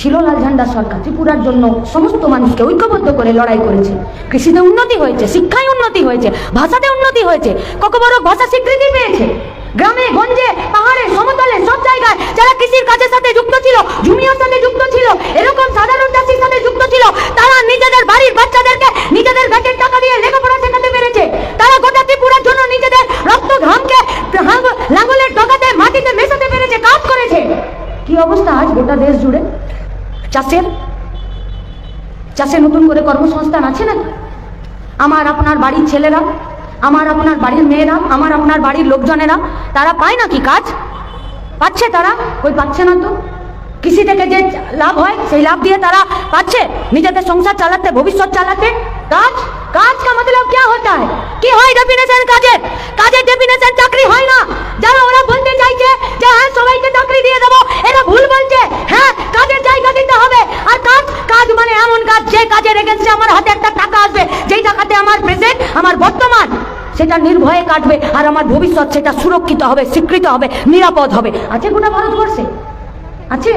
ছিল লাল ঝান্ডা সরকার। ত্রিপুরার জন্য সমস্ত মানুষকে ঐক্যবদ্ধ করে লড়াই করেছে। কৃষিতে উন্নতি হয়েছে, শিক্ষায় উন্নতি হয়েছে, ভাষাতে উন্নতি হয়েছে, ককবরক ভাষা স্বীকৃতি পেয়েছে। গ্রামে, গঞ্জে, পাহাড়ে, সমতলে, সব জায়গায় যারা কৃষির কাজের সাথে যুক্ত ছিল, জুনিয়র সাথে যুক্ত ছিল, এরকম সাধারণ চাষির সাথে যুক্ত ছিল, তারা নিজেদের বাড়ির বাচ্চাদেরকে নিজেদের ব্যাটের টাকা দিয়ে লেখাপড়া শেখাতে পেরেছে। তারা গোটা ত্রিপুরার জন্য নিজেদের রক্ত ঘামকে লাঙ্গলের ডগাতে, মাটিতে মেশাতে পেরেছে, কাজ করেছে। কি অবস্থা আজ গোটা দেশ জুড়ে? চাষের চাষে নতুন করে কর্মসংস্থান আছে না আমার আপনার বাড়ির ছেলেরা আমার আপনার বাড়ির মেয়েরা আমার আপনার বাড়ির লোকজনেরা তারা পায় নাকি কাজ পাচ্ছে তারা কই পাচ্ছে না তো কৃষি থেকে যে লাভ হয় সেই লাভ দিয়ে তারা পাচ্ছে নিজেদের সংসার চালাতে ভবিষ্যৎ চালাতে কাজ কাজ কা মতলব क्या होता है কি হয় ডেফিনেশন কাজের কাজের ডেফিনেশন চাকরি হয় না কাজ যে কাজে রেখেছে, আমার হাতে একটা টাকা আসবে। যেই টাকাতে আমার প্রেজেন্ট আমার বর্তমান, সেটা নির্ভয়ে কাটবে আর আমার ভবিষ্যৎ সেটা সুরক্ষিত হবে, স্বীকৃত হবে, নিরাপদ হবে। আছে গোটা ভারতবর্ষে? আছে?